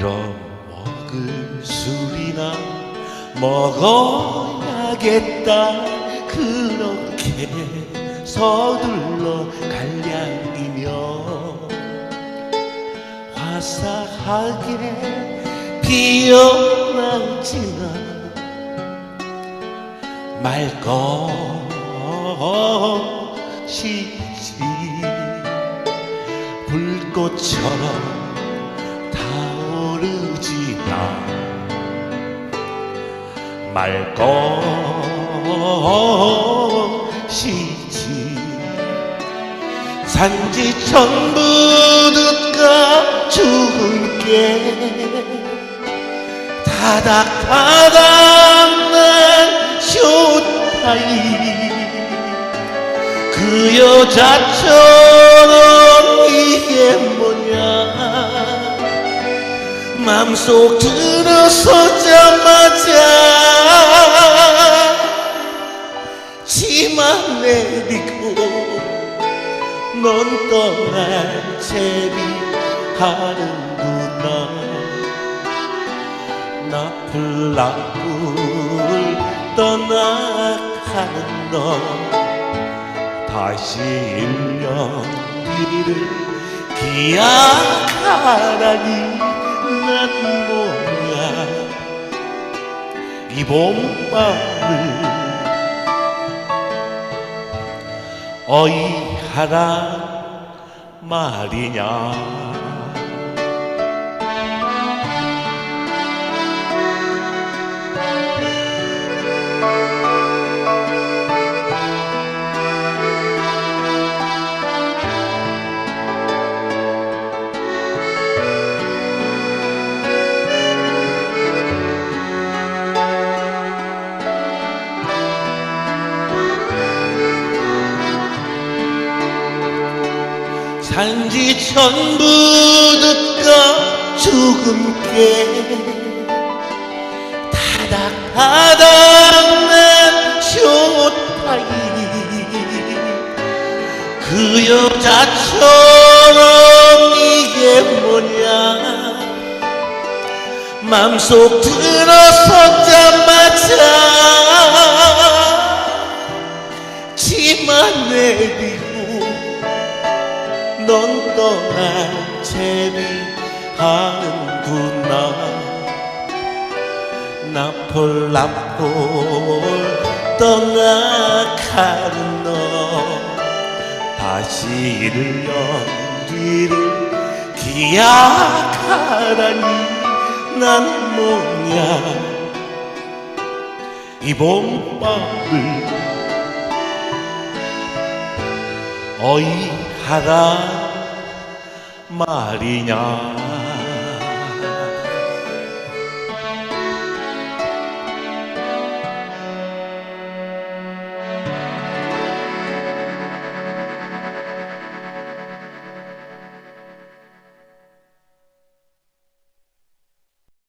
그럼 먹을 술이나 먹어야겠다. 그렇게 서둘러 갈량이며 화사하게 피어나지만 말 것이지. 불꽃처럼 지 나 말 것이지. 산지 천부듯가 죽은 게 다닥다닥 난 쇼타이 그 여자처럼 이게 맘속 들어서자마자 치마 내리고 넌 떠날 채비하는구나. 나풀나풀 떠나가는 너 다시 1년 뒤를 기약하라니 난 뭐야 이 봄밤을 어이하라 말이냐 산지 천부듯가 죽음께 다닥다닥 난 쇼타이 그 여자처럼 이게 뭐냐? 맘속 들어서자마자 하는구나. 나폴 나폴 떠나가는 너. 다시 1년 뒤를 기약하라니 난 뭐냐. 이 봄밤을 어이하라 말이냐